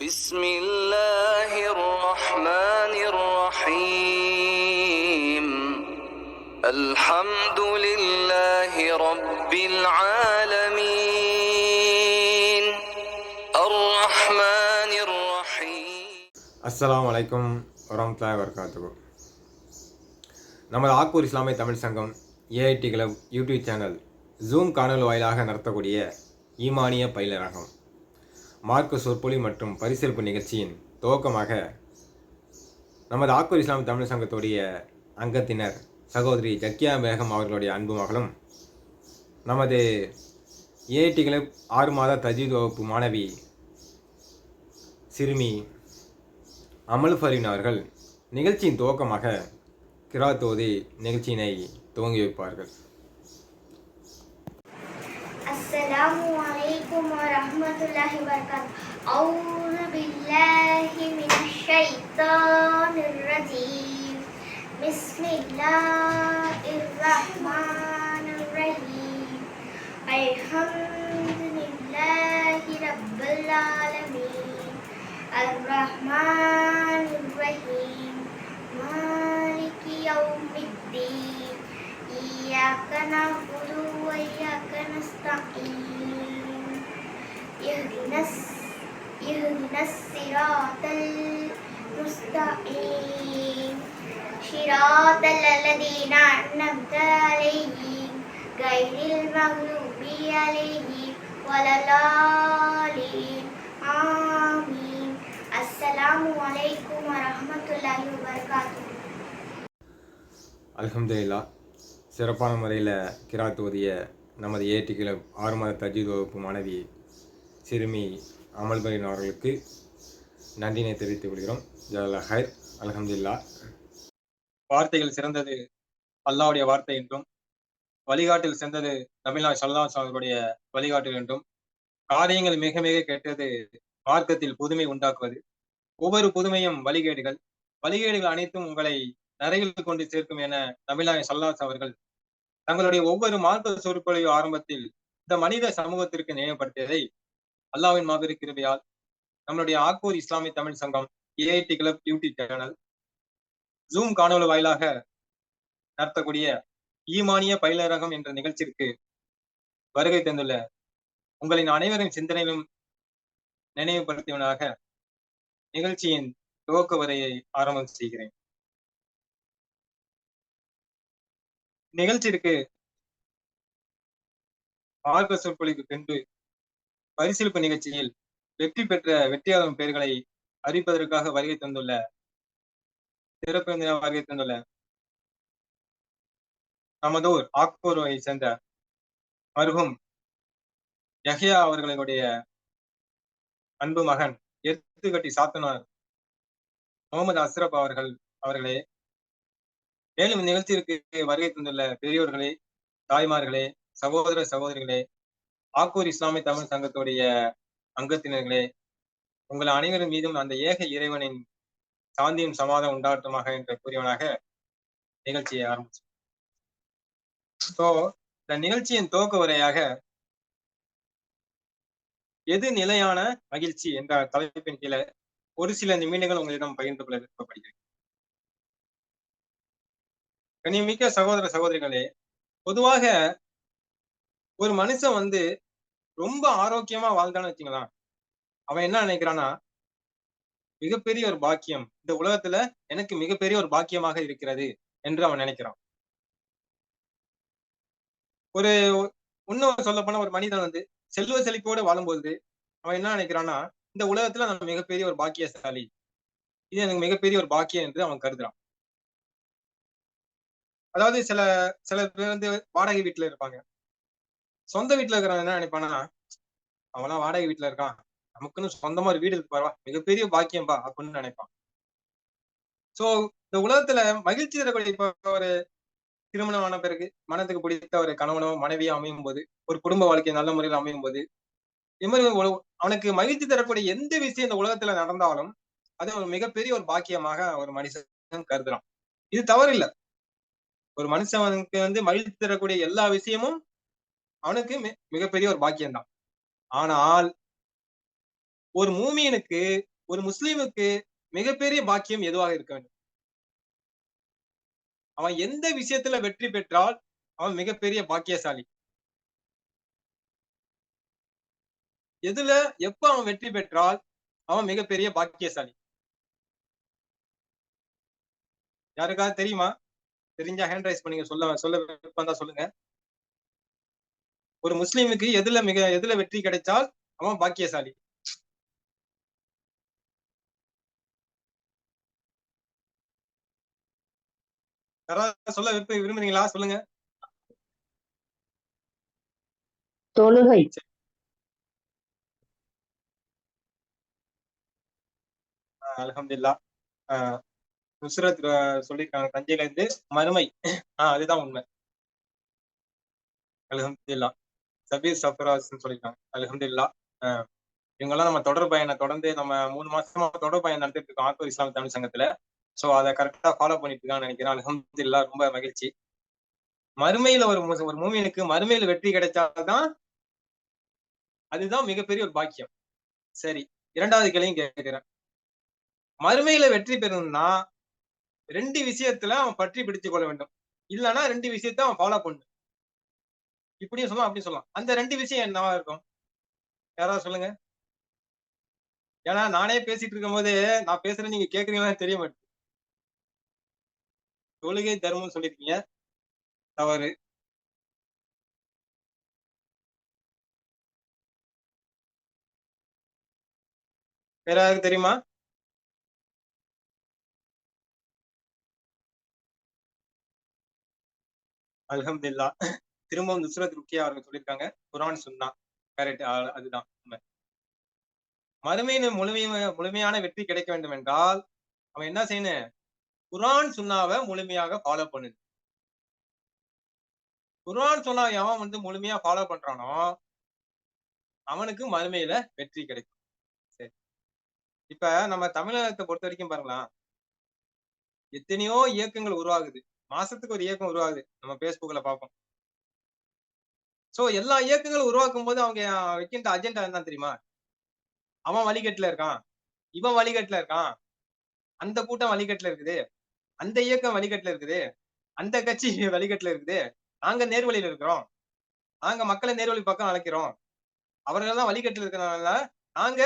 بسم الله الرحمن الرحيم الحمد لله رب العالمين الرحمن الرحيم அஸ்ஸலாமு அலைக்கும் வரமத்துல்லாஹி வபரகாத்துஹு நமது ஆக்கூர் இஸ்லாமிய தமிழ் சங்கம் AIT club YouTube channel Zoom காணொலி வாயிலாக நடத்தக்கூடிய ஈமானிய பயிலரங்கம் மார்க்க சொற்பொழி மற்றும் பரிசெல்ப்பு நிகழ்ச்சியின் துவக்கமாக நமது ஆக்கூர் இஸ்லாம் தமிழ் சங்கத்துடைய அங்கத்தினர் சகோதரி ஜக்கியா பேகம் அவர்களுடைய அன்பு மகளும் நமது ஏஐடி கிளப் ஆறு மாத தஜீத் வகுப்பு மாணவி சிறுமி அமல் ஃபரீன் அவர்கள் நிகழ்ச்சியின் துவக்கமாக கிரா தோதி நிகழ்ச்சியினை துவங்கி வைப்பார்கள். عليكم ورحمة الله وبركاته أعوذ بالله من الشيطان الرجيم بسم الله الرحمن الرحيم الحمد لله رب العالمين الرحمن الرحيم مالك يوم الدين إياك نعبد وإياك نستعين اهدنا الس- اهدنا الصراط المستقيم صراط الذين أنعمت عليهم غير المغضوب عليهم ولا الضالين آمين السلام عليكم ورحمة الله وبركاته அல்ஹம்துலில்லா சிறப்பான முறையில் கிராத் ஓதிய நமது ஏஐடி கிளப் ஆறு மாத தஜீத் வகுப்பு மாணவி சிறுமி அமல்பரின் அவர்களுக்கு நன்றினை தெரிவித்துக் கொள்கிறோம். ஜல்லா ஹைர். வார்த்தைகள் சிறந்தது. அல்லாவுடைய வார்த்தை என்றும் வழிகாட்டில் சிறந்தது தமிழ்நாடு சல்லாஸ் அவர்களுடைய வழிகாட்டில் என்றும் காரியங்கள் மிக மிக கெட்டது மார்க்கத்தில் புதுமை உண்டாக்குவது. ஒவ்வொரு புதுமையும் வழிகேடுகள். வழிகேடுகள் அனைத்தும் உங்களை நரையில் கொண்டு சேர்க்கும் என தமிழ்நாடு சல்லாஸ் அவர்கள் தங்களுடைய ஒவ்வொரு மார்க்க சொற்பொழிவு ஆரம்பத்தில் இந்த மனித சமூகத்திற்கு நினைவுபடுத்தியதை அல்லாவின் மாபெரும் கிருபையால் நம்மளுடைய Akkur Islamiya Tamil Sangam AID club YouTube channel Zoom காணொலி வாயிலாக நடத்தக்கூடிய ஈமானிய பயிலரகம் என்ற நிகழ்ச்சிக்கு வருகை தந்துள்ள உங்களின் அனைவரின் சிந்தனையிலும் நினைவுபடுத்தியவனாக நிகழ்ச்சியின் துவக்க உரையை ஆரம்பம் செய்கிறேன். நிகழ்ச்சிக்கு மார்க்க சொற்பொழிவுக்கு பின்பு பரிசீலிப்பு நிகழ்ச்சியில் வெற்றி பெற்ற வெற்றியாளர் பெயர்களை அறிவிப்பதற்காக வருகை தந்துள்ள சிறப்பு வருகை தந்துள்ள நமதூர் ஆக்பூரை சேர்ந்த மருகும் யஹியா அவர்களுடைய அன்பு மகன் எத்துக்கட்டி சாத்தனார் முகமது அஸ்ரப் அவர்கள் அவர்களே மேலும் நிகழ்ச்சிக்கு வருகை தந்துள்ள பெரியோர்களே தாய்மார்களே சகோதர சகோதரிகளே ஆக்கூர் இஸ்லாமிய தமிழ் சங்கத்துடைய அங்கத்தினர்களே உங்கள் அனைவரும் மீதும் அந்த ஏக இறைவனின் சாந்தியும் சமாதம் உண்டாட்டுமாக என்று கூறியவனாக நிகழ்ச்சியை ஆரம்பிச்சு ஸோ இந்த நிகழ்ச்சியின் துவக்க உரையாக எது நிலையான மகிழ்ச்சி என்ற தலைப்பின் கீழே ஒரு சில நிமிடங்கள் உங்களிடம் பகிர்ந்து கொள்ள விருப்பப்படுகிறேன். கனிமிக்க சகோதர சகோதரிகளே பொதுவாக ஒரு மனுஷன் வந்து ரொம்ப ஆரோக்கியமா வாழ்ந்தான்னு வச்சுங்களேன். அவன் என்ன நினைக்கிறான்னா மிகப்பெரிய ஒரு பாக்கியம் இந்த உலகத்துல எனக்கு மிகப்பெரிய ஒரு பாக்கியமாக இருக்கிறது என்று அவன் நினைக்கிறான். ஒரு இன்னும் சொல்ல போனா ஒரு மனிதன் வந்து செல்வ செழிப்போடு வாழும்போது அவன் என்ன நினைக்கிறான்னா இந்த உலகத்துல நான் மிகப்பெரிய ஒரு பாக்கியசாலி. இது எனக்கு மிகப்பெரிய ஒரு பாக்கியம் என்று அவன் கருதுறான். அதாவது சில சில பேர் வந்து வாடகை வீட்டுல இருப்பாங்க. சொந்த வீட்டுல இருக்கிறவன் என்ன நினைப்பானா அவன்லாம் வாடகை வீட்டுல இருக்கான். நமக்குன்னு சொந்தமா ஒரு வீடு இருக்கு பாருவா. மிகப்பெரிய பாக்கியம்பா அப்படின்னு நினைப்பான். சோ இந்த உலகத்துல மகிழ்ச்சி தரக்கூடிய இப்ப ஒரு திருமணம் ஆன பிறகு மனத்துக்கு பிடித்த ஒரு கணவனோ மனைவியோ அமையும் போது ஒரு குடும்ப வாழ்க்கை நல்ல முறையில் அமையும் போது இது மாதிரி அவனுக்கு மகிழ்ச்சி தரக்கூடிய எந்த விஷயம் இந்த உலகத்துல நடந்தாலும் அது ஒரு மிகப்பெரிய ஒரு பாக்கியமாக ஒரு மனுஷன் கருதுறான். இது தவறு இல்லை ஒரு மனுஷனுக்கு வந்து மகிழ்ச்சி தரக்கூடிய எல்லா விஷயமும் அவனுக்கு மிகப்பெரிய ஒரு பாக்கியம்தான். ஆனால் ஒரு மூமியனுக்கு ஒரு முஸ்லீமுக்கு மிகப்பெரிய பாக்கியம் எதுவாக இருக்க வேண்டும்? அவன் எந்த விஷயத்துல வெற்றி பெற்றால் அவன் மிகப்பெரிய பாக்கியசாலி. எதுல எப்ப அவன் வெற்றி பெற்றால் அவன் மிகப்பெரிய பாக்கியசாலி? யாருக்காவது தெரியுமா? தெரிஞ்சா ஹேண்ட் ரைஸ் பண்ணீங்க. சொல்ல சொல்ல விருப்பம் தான் சொல்லுங்க. ஒரு முஸ்லீமுக்கு எதுல மிக எதுல வெற்றி கிடைச்சால் அவன் பாக்கியசாலி. யாராவது சொல்ல விருப்ப விரும்புறீங்களா? சொல்லுங்க. தொழுகை. அலமதுல்லா நுஸ்ரத் அஹ், சொல்லியிருக்காங்க தஞ்சையில இருந்து மறுமை. ஆஹ் அதுதான் உண்மை. அலமதுல்லா சபீர் சஃபராஸ் சொல்லியிருக்காங்க. அலமதுல்லா இவங்கெல்லாம் நம்ம தொடர் பயனை தொடர்ந்து நம்ம மூணு மாசமா தொடர் பயணம் நடத்திட்டு இருக்கோம். ஆத்தூர் இஸ்லாம் தமிழ் சங்கத்துல. சோ அதை கரெக்டா ஃபாலோ பண்ணிட்டு இருக்கான்னு நினைக்கிறேன். அலமதுல்லா ரொம்ப மகிழ்ச்சி. மறுமையில ஒரு ஒரு மூமியனுக்கு மறுமையில வெற்றி கிடைச்சாதான் அதுதான் மிகப்பெரிய ஒரு பாக்கியம். சரி இரண்டாவது கேள்வியும் கேட்கிறேன். மறுமையில வெற்றி பெறணும்னா ரெண்டு விஷயத்துல அவன் பற்றி பிடிச்சு கொள்ள வேண்டும். இல்லைன்னா ரெண்டு விஷயத்த அவன் ஃபாலோ பண்ணும் இப்படியும் சொல்லலாம் அப்படி சொல்லலாம். அந்த ரெண்டு விஷயம் என்னவா இருக்கும்? யாராவது சொல்லுங்க. ஏன்னா நானே பேசிட்டு இருக்கும் போது நான் பேசுறேன் நீங்க கேக்குறீங்களான்னு தெரிய மாட்டேங்குது. தொழுகை தர்மம் சொல்லிருக்கீங்க. தவறு. வேற யாருக்கு தெரியுமா? அலமதுல்லா திரும்பவும் நுஸ்ரத் ருக்கியா அவர்கள் சொல்லியிருக்காங்க. குரான் சுன்னா. கரெக்ட் அதுதான் உண்மை. மறுமையின் முழுமைய முழுமையான வெற்றி கிடைக்க வேண்டும் என்றால் அவன் என்ன செய்யணும் குரான் சுன்னாவை முழுமையாக ஃபாலோ பண்ணு. குரான் சொன்னா எவன் வந்து முழுமையா ஃபாலோ பண்றானோ அவனுக்கு மறுமையில வெற்றி கிடைக்கும். சரி. இப்ப நம்ம தமிழகத்தை பொறுத்த வரைக்கும் பாருங்களா எத்தனையோ இயக்கங்கள் உருவாகுது. மாசத்துக்கு ஒரு இயக்கம் உருவாகுது. நம்ம பேஸ்புக்ல பார்ப்போம். சோ எல்லா இயக்கங்களும் உருவாக்கும் போது அவங்க வைக்கின்ற அஜெண்டா என்ன தெரியுமா? அவன் வழிகட்டுல இருக்கான். இவன் வழிகட்டுல இருக்கான். அந்த கூட்டம் வழிகட்டுல இருக்குது. அந்த இயக்கம் வழிகட்டுல இருக்குது. அந்த கட்சி வழிகட்டுல இருக்குது. நாங்க நேர்வழியில இருக்கிறோம். நாங்க மக்களை நேர்வழி பக்கம் அழைக்கிறோம். அவர்கள் தான் வழிகட்டுல இருக்கிறனால நாங்க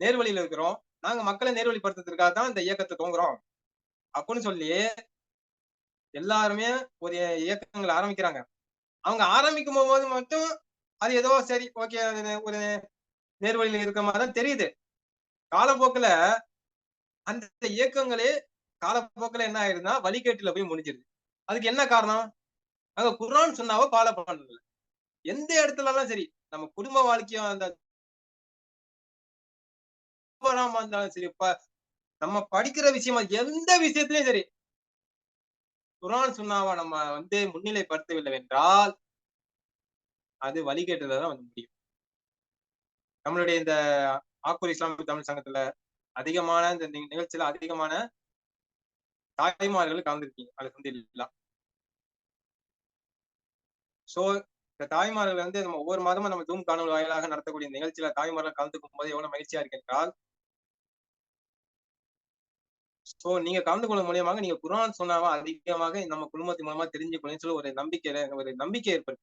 நேர்வழியில இருக்கிறோம். நாங்க மக்களை நேர்வழிப்படுத்துறதுக்காக தான் இந்த இயக்கத்தை தோங்குறோம் அப்படின்னு சொல்லி எல்லாருமே ஒரு இயக்கங்களை ஆரம்பிக்கிறாங்க. அவங்க ஆரம்பிக்கும் போது மட்டும் அது ஏதோ சரி ஓகே ஒரு நேர்வழியில் இருக்க மாதிரி தான் தெரியுது. காலப்போக்குல அந்த இயக்கங்களே காலப்போக்குல என்ன ஆயிருதுன்னா வழிகேட்டுல போய் முடிஞ்சிருது. அதுக்கு என்ன காரணம்? அங்க குரான் சொன்னாவோ ஃபாலோ பண்ணல. எந்த இடத்துலலாம் சரி நம்ம குடும்ப வாழ்க்கையும் அந்த இருந்தாலும் சரி நம்ம படிக்கிற விஷயமா எந்த விஷயத்திலயும் சரி குரான் சுண்ணாவை நம்ம வந்து முன்னிலைப்படுத்தவில்லை என்றால் அது வழிகேட்டுல தான் வந்து முடியும். நம்மளுடைய இந்த ஆக்கூர் இஸ்லாமிய தமிழ் சங்கத்துல அதிகமான இந்த நிகழ்ச்சியில அதிகமான தாய்மார்கள் கலந்துருக்கீங்க அல்ஹம்துலில்லாஹ் சோ இந்த தாய்மார்கள் வந்து நம்ம ஒவ்வொரு மாதமும் நம்ம தூம் காணொலி வாயிலாக நடத்தக்கூடிய நிகழ்ச்சியில தாய்மார்கள் கலந்துக்கும் போது எவ்வளவு மகிழ்ச்சியா இருக்கு என்றால் சோ நீங்க கலந்து கொள்ளும் மூலியமாக நீங்க குரான் சொன்னாவா அதிகமாக நம்ம குடும்பத்தின் மூலமா தெரிஞ்சுக்கணும்னு சொல்லி ஒரு நம்பிக்கையில ஒரு நம்பிக்கை ஏற்படுது.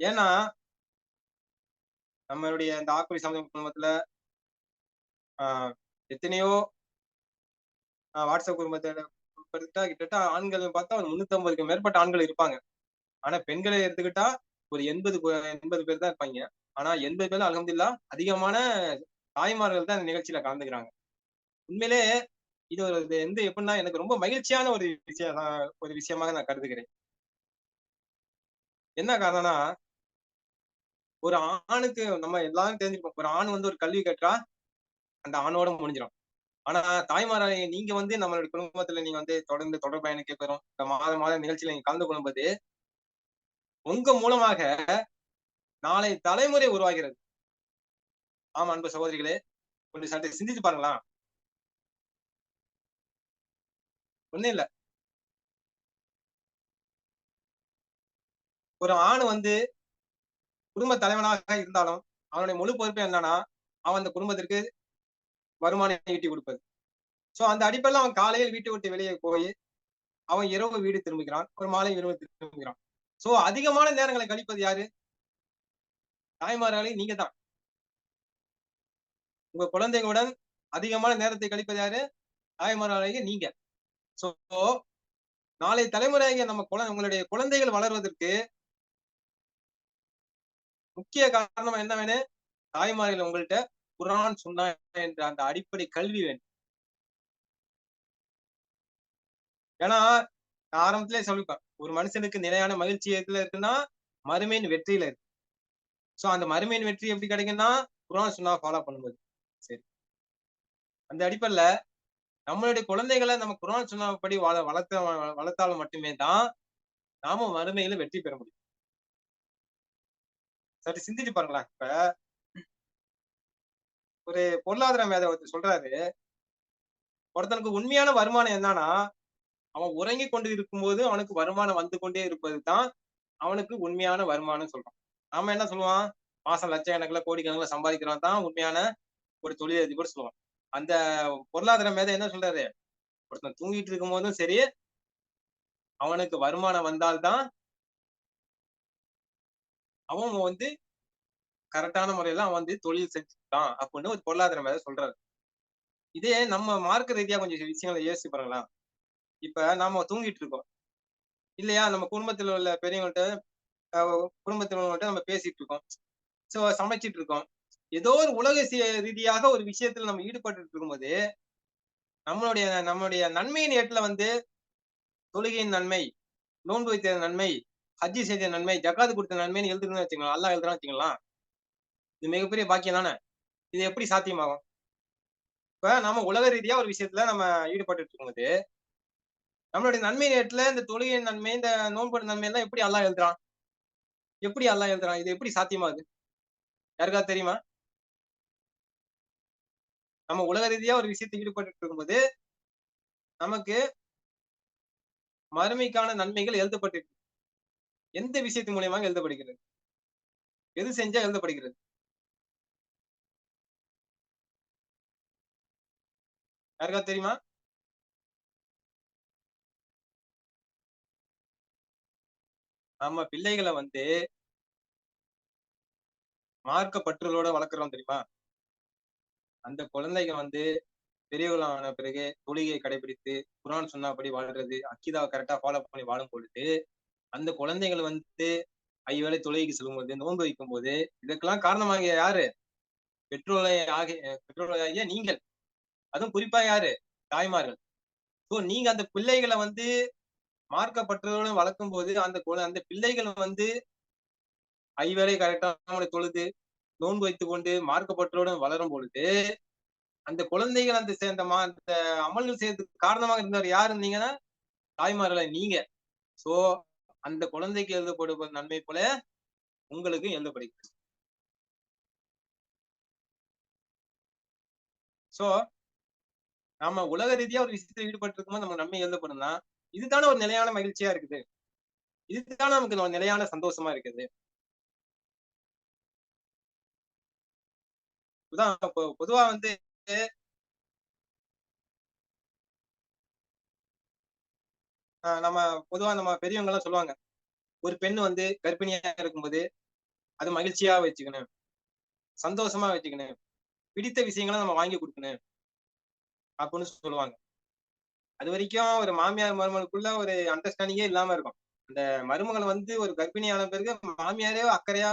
ஏன்னா நம்மளுடைய இந்த ஆக்குரி சமூக குடும்பத்துல ஆஹ் எத்தனையோ ஆஹ் வாட்ஸ்அப் குடும்பத்தை கிட்டத்தட்ட ஆண்கள் பார்த்தா ஒரு முன்னூத்தி ஐம்பதுக்கு மேற்பட்ட ஆண்கள் இருப்பாங்க. ஆனா பெண்களை எடுத்துக்கிட்டா ஒரு எண்பது எண்பது பேர் தான் இருப்பாங்க. ஆனா எண்பது பேர் அலமதுல்லா அதிகமான தாய்மார்கள் தான் இந்த நிகழ்ச்சியில கலந்துக்கிறாங்க. உண்மையிலே இது ஒரு இது வந்து எப்படின்னா எனக்கு ரொம்ப மகிழ்ச்சியான ஒரு விஷயம் ஒரு விஷயமாக நான் கருதுகிறேன். என்ன காரணம்னா ஒரு ஆணுக்கு நம்ம எல்லாரும் தெரிஞ்சுப்போம் ஒரு ஆண் வந்து ஒரு கல்வி கற்றா அந்த ஆணோட முடிஞ்சிடும் ஆனா தாய்மாராய நீங்க வந்து நம்மளோட குடும்பத்துல நீங்க வந்து தொடர்ந்து தொடர் பயணம் கேட்கிறோம் இந்த மாத மாத நிகழ்ச்சியில நீங்க கலந்து கொள்ளும்போது உங்க மூலமாக நாளை தலைமுறை உருவாகிறது. ஆமா அன்பு சகோதரிகளே கொஞ்சம் சட்டை சிந்திச்சு பாருங்களா ஒண்ணும் இல்ல. ஒரு ஆண் வந்து குடும்ப தலைவனாக இருந்தாலும் அவனுடைய முழு பொறுப்பு என்னன்னா அவன் அந்த குடும்பத்திற்கு வருமானம் ஈட்டி கொடுப்பது. சோ அந்த அடிப்படையில் அவன் காலையில் வீட்டை விட்டு வெளியே போய் அவன் இரவு வீடு திரும்புகிறான். ஒரு மாலை இரவு திரும்புகிறான். சோ அதிகமான நேரங்களை கழிப்பது யாரு? தாய்மார்களே நீங்க தான். உங்க குழந்தைகளுடன் அதிகமான நேரத்தை கழிப்பது யாரு? தாய்மார்களே நீங்க. சோ நாளை தலைமுறையாகிய நம்ம குழந்தை உங்களுடைய குழந்தைகள் வளர்வதற்கு முக்கிய காரணம் என்ன வேணும் தாய்மார்கள் உங்கள்கிட்ட குரான் சொன்னா என்ற அந்த அடிப்படை கல்வி வேணும். ஏன்னா நான் ஆரம்பத்திலே சொல்லிப்பேன் ஒரு மனுஷனுக்கு நிலையான மகிழ்ச்சி எதுல இருக்குன்னா மறுமையின் வெற்றியில இருக்கு. சோ அந்த மறுமையின் வெற்றி எப்படி கிடைக்கும்னா குரான் சொன்னா ஃபாலோ பண்ணும்போது. சரி. அந்த அடிப்படையில நம்மளுடைய குழந்தைகளை நம்ம குரான் சொன்னபடி வள வளர்த்த வளர்த்தாலும் மட்டுமே தான் நாம மறுமையில வெற்றி பெற முடியும். சரி சிந்திச்சு பாருங்களேன். இப்ப ஒரு பொருளாதார மேதை ஒருத்தர் சொல்றாரு ஒருத்தனுக்கு உண்மையான வருமானம் என்னன்னா அவன் உறங்கி கொண்டு இருக்கும்போது அவனுக்கு வருமானம் வந்து கொண்டே இருப்பது தான் அவனுக்கு உண்மையான வருமானம் சொல்றான் நாம என்ன சொல்லுவான் மாசம் லட்சக்கணக்கில் கோடிக்கணக்கில் சம்பாதிக்கிறான் தான் உண்மையான ஒரு தொழிலதிபர் சொல்லுவான் அந்த பொருளாதார மேதை என்ன சொல்றாரு? ஒருத்தன் தூங்கிட்டு இருக்கும் போதும் சரி அவனுக்கு வருமானம் வந்தால்தான் அவன் வந்து கரெக்டான முறையில அவன் வந்து தொழில் செஞ்சுட்டான் அப்படின்னு ஒரு பொருளாதார மேதை சொல்றாரு. இதே நம்ம மார்க்க ரீதியா கொஞ்சம் விஷயங்களை யோசிச்சு பாருங்களா இப்ப நாம தூங்கிட்டு இருக்கோம். இல்லையா? நம்ம குடும்பத்துல உள்ள பெரியவங்கள்ட்ட குடும்பத்தில் உள்ளவங்கள்ட்ட நம்ம பேசிட்டு இருக்கோம். சோ சமைச்சிட்டு இருக்கோம். ஏதோ ஒரு உலக ரீதியாக ஒரு விஷயத்துல நம்ம ஈடுபட்டு இருக்கும்போது நம்மளுடைய நம்மளுடைய நன்மையின் ஏட்டில் வந்து தொழுகையின் நன்மை நோன்பு வைத்த நன்மை ஹஜ்ஜி செய்த நன்மை ஜக்காது கொடுத்த நன்மைன்னு எழுதுன்னு வச்சுக்கலாம் அல்லா எழுதுறான்னு வச்சுக்கலாம் இது மிகப்பெரிய பாக்கியம் தானே? இது எப்படி சாத்தியமாகும்? இப்ப நம்ம உலக ரீதியா ஒரு விஷயத்துல நம்ம ஈடுபட்டு இருக்கும்போது நம்மளுடைய நன்மை நேரத்துல இந்த தொழுகையின் நன்மை இந்த நோன்பு நன்மை எல்லாம் எப்படி அல்லா எழுதுறான்? எப்படி அல்லா எழுதுறான்? இது எப்படி சாத்தியமாகுது? யாருக்கா தெரியுமா? நம்ம உலக ரீதியா ஒரு விஷயத்தை ஈடுபட்டு இருக்கும்போது நமக்கு மறுமைக்கான நன்மைகள் எழுதப்பட்டு எந்த விஷயத்தின் மூலியமாக எழுதப்படுகிறது? எது செஞ்சா எழுதப்படுகிறது? யாருக்கா தெரியுமா? நம்ம பிள்ளைகளை வந்து மார்க்க பற்றுகளோட வளர்க்குறோம் தெரியுமா? அந்த குழந்தைங்க வந்து பெரியவர்களான பிறகு தொழுகையை கடைபிடித்து குரான் சொன்னபடி வாழ்றது அக்கிதாவை கரெக்டா ஃபாலோ பண்ணி வாழும் பொழுது அந்த குழந்தைகள் வந்து ஐவேளை தொழுகைக்கு செல்லும்போது நோன்பு வைக்கும் போது இதுக்கெல்லாம் காரணமாக யாரு? பெற்றோரை ஆகிய பெற்றோராகிய நீங்கள். அதுவும் குறிப்பா யாரு? தாய்மார்கள். ஸோ நீங்க அந்த பிள்ளைகளை வந்து மார்க்கப்பட்டதோடு வளர்க்கும் போது அந்த அந்த பிள்ளைகள் வந்து ஐவேளை கரெக்டாக தொழுது நோன்பு வைத்துக் கொண்டு மார்க்கப்பட்டோடு வளரும் பொழுது அந்த குழந்தைகள் அந்த சேர்ந்த மா அந்த அமல்கள் செய்யறதுக்கு காரணமாக இருந்தவர் யார் இருந்தீங்கன்னா தாய்மார்கள நீங்க. சோ அந்த குழந்தைக்கு எழுதப்படும் நன்மை போல உங்களுக்கும் எழுதப்படுகிறது. சோ நாம உலக ரீதியா ஒரு விஷயத்துல ஈடுபட்டு இருக்கும்போது நம்ம நன்மை எழுதப்படும்னா இதுதானே ஒரு நிலையான மகிழ்ச்சியா இருக்குது. இதுதானே நமக்கு நிலையான சந்தோஷமா இருக்குது. பொதுவா வந்து நம்ம பொதுவா நம்ம பெரியவங்க எல்லாம் சொல்லுவாங்க. ஒரு பெண் வந்து கர்ப்பிணியா இருக்கும்போது அது மகிழ்ச்சியா வச்சுக்கணும். சந்தோஷமா வச்சுக்கணும். பிடித்த விஷயங்களை நம்ம வாங்கி கொடுக்கணும். அப்படின்னு சொல்லுவாங்க. அது வரைக்கும் ஒரு மாமியார் மருமகளுக்குள்ள ஒரு அண்டர்ஸ்டாண்டிங்கே இல்லாம இருக்கும். அந்த மருமகள் வந்து ஒரு கர்ப்பிணியான பிறகு மாமியாரே அக்கறையா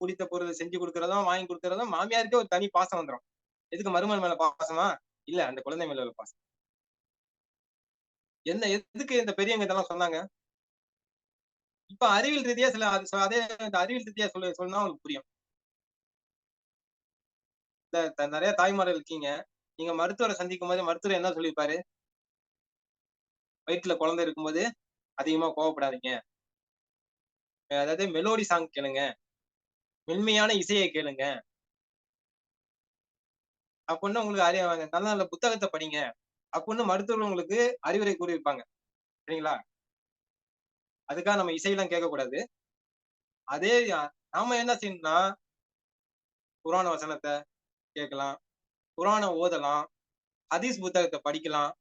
பிடித்த பொருள் செஞ்சு கொடுக்கறதும் வாங்கி கொடுக்கறதும் மாமியாருக்கே ஒரு தனி பாசம் வந்துடும் எதுக்கு மருமகள் மேல பாசமா? இல்ல அந்த குழந்தை மேல உள்ள பாசம். என்ன எதுக்கு இந்த பெரியவங்க இதெல்லாம் சொன்னாங்க? இப்ப அறிவியல் ரீதியா சில அதே அறிவியல் ரீதியா சொல்ல சொன்னா உங்களுக்கு புரியும். நிறைய தாய்மார்கள் இருக்கீங்க. நீங்க மருத்துவரை சந்திக்கும் போது மருத்துவர் என்ன சொல்லியிருப்பாரு? வயிற்றுல குழந்தை இருக்கும்போது அதிகமா கோவப்படாதீங்க. அதாவது மெலோடி சாங் கேளுங்க. மென்மையான இசையை கேளுங்க. அப்படின்னு உங்களுக்கு அறிய நல்ல நல்ல புத்தகத்தை படிங்க. அப்படின்னு மருத்துவர்கள் உங்களுக்கு அறிவுரை கூறியிருப்பாங்க. சரிங்களா? அதுக்காக நம்ம இசையெல்லாம் கேட்கக்கூடாது. அதே நாம என்ன செய்யணும்னா புராண வசனத்தை கேட்கலாம். புராணம் ஓதலாம். ஹதீஸ் புத்தகத்தை படிக்கலாம்.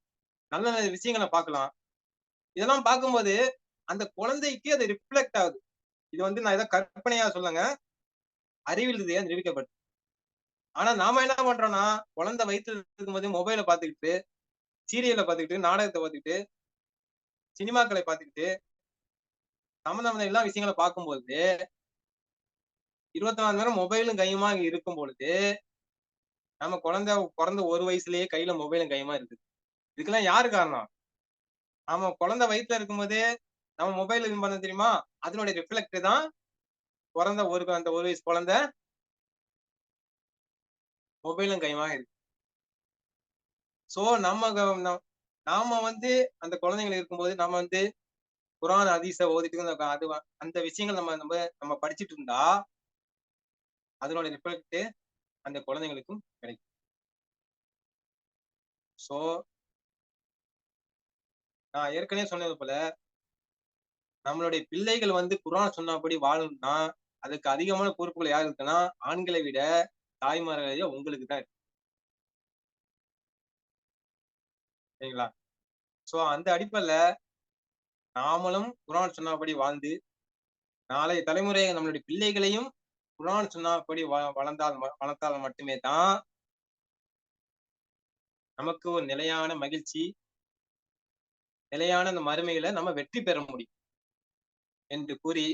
நல்ல நல்ல விஷயங்களை பார்க்கலாம். இதெல்லாம் பார்க்கும்போது அந்த குழந்தைக்கு அது ரிஃப்ளெக்ட் ஆகுது. இது வந்து நான் ஏதோ கற்பனையா சொல்லுங்க. அறிவியல் ரீதியா நிரூபிக்கப்பட்டது ஆனா நாம என்ன பண்றோம்னா குழந்தை வயிற்றுல இருக்கும்போது மொபைலை பாத்துக்கிட்டு சீரியலை பாத்துக்கிட்டு நாடகத்தை பார்த்துக்கிட்டு சினிமாக்களை பாத்துக்கிட்டு சம்மந்தமான எல்லா விஷயங்களை பார்க்கும்போது இருபத்தி நாலு நேரம் மொபைலும் கையுமா இருக்கும் பொழுது நம்ம குழந்தை பிறந்த ஒரு வயசுலயே கையில மொபைலும் கையுமா இருக்குது. இதுக்கெல்லாம் யாரு காரணம்? நாம குழந்தை வயிற்றுல இருக்கும்போதே நம்ம மொபைல் பண்ண தெரியுமா? அதனுடைய ரிஃப்ளெக்ட் தான் பிறந்த ஒரு அந்த ஒரு வயசு குழந்தை மொபைலும் கைமா இருக்கு. சோ நம்ம நாம வந்து அந்த குழந்தைகள் இருக்கும்போது நம்ம வந்து குரான் அதிச ஓதிட்டு அந்த அது அந்த விஷயங்கள் நம்ம நம்ம நம்ம படிச்சுட்டு இருந்தா அதனோட ரிஃப்ளெக்ட் அந்த குழந்தைங்களுக்கும் கிடைக்கும். சோ நான் ஏற்கனவே சொன்னது போல நம்மளுடைய பிள்ளைகள் வந்து குரான் சொன்னபடி வாழணும்னா அதுக்கு அதிகமான பொறுப்புகள் யார் இருக்குன்னா ஆண்களை விட தாய்மார்களே உங்களுக்கு தான் இருக்கு. சரிங்களா? சோ அந்த அடிப்படையில நாமளும் குரான் சொன்னபடி வாழ்ந்து நாளைய தலைமுறை நம்மளுடைய பிள்ளைகளையும் குரான் சொன்னபடி வளர்ந்தால் வளர்த்தால் மட்டுமே தான் நமக்கு ஒரு நிலையான மகிழ்ச்சி நிலையான அந்த மறுமையில நம்ம வெற்றி பெற முடியும் என்று கூறி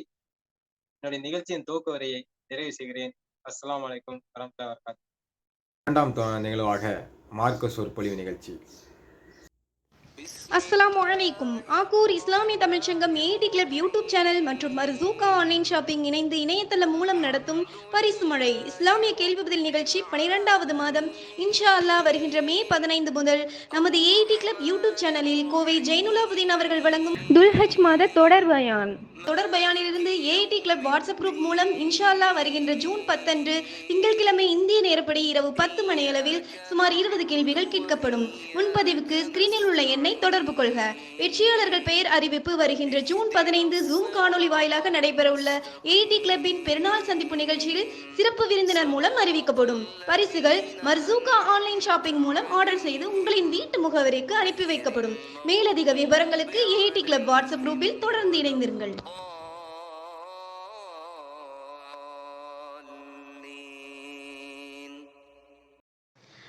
என்னுடைய நிகழ்ச்சியின் துவக்க வரையை நிறைவு செய்கிறேன். அஸ்லாம் அலைக்கும் வரமத்துல்லாஹி இரண்டாம் நிகழ்வாக மார்க்கஸ் ஒரு பொலிவு நிகழ்ச்சி. அஸ்ஸலாமு அலைக்கும். ஆக்கூர் இஸ்லாமிய தமிழ்ச்சங்கம் ஏடி கிளப் யூடியூப் சேனல் மற்றும் மர்சூகா ஆன்லைன் ஷாப்பிங் இணைந்து இணையதளம் மூலம் நடத்தும் பரிசு மழை. இஸ்லாமிய கேள்வி பதில் நிகழ்ச்சி பனிரெண்டாவது மாதம். இன்ஷா அல்லாஹ் வருகின்ற மே பதினைந்து முதல் நமது ஏடி கிளப் யூடியூப் சேனலில் கோவை ஜெயினுலாபுதீன் அவர்கள் வழங்கும் துல்ஹஜ் மாத தொடர் பயான். தொடர் பயானிலிருந்து ஏடி கிளப் வாட்ஸ்அப் குரூப் மூலம் இன்ஷா அல்லாஹ் வருகின்ற ஜூன் பத்தன்று திங்கட்கிழமை இந்திய நேரப்படி இரவு பத்து மணியளவில் சுமார் இருபது கேள்விகள் கேட்கப்படும். முன்பதிவுக்கு ஸ்கிரீனில் உள்ள எண்ணை தொடர்பு கொள்க. வெற்றியாளர்கள் பெயர் அறிவிப்பு வருகின்ற ஜூன் பதினைந்து ஜூம் காணொளி வாயிலாக நடைபெறவுள்ள ஏடி கிளப்பின் பெருநாள் சந்திப்பு நிகழ்ச்சியில் சிறப்பு விருந்தினர் மூலம் அறிவிக்கப்படும். பரிசுகள் மர்சூகா ஆன்லைன் ஷாப்பிங் மூலம் ஆர்டர் செய்து உங்களின் வீட்டு முகவரிக்கு அனுப்பி வைக்கப்படும். மேலதிக விவரங்களுக்கு ஏடி கிளப் வாட்ஸ்அப் குரூப்பில் தொடர்ந்து இணைந்திருங்கள்.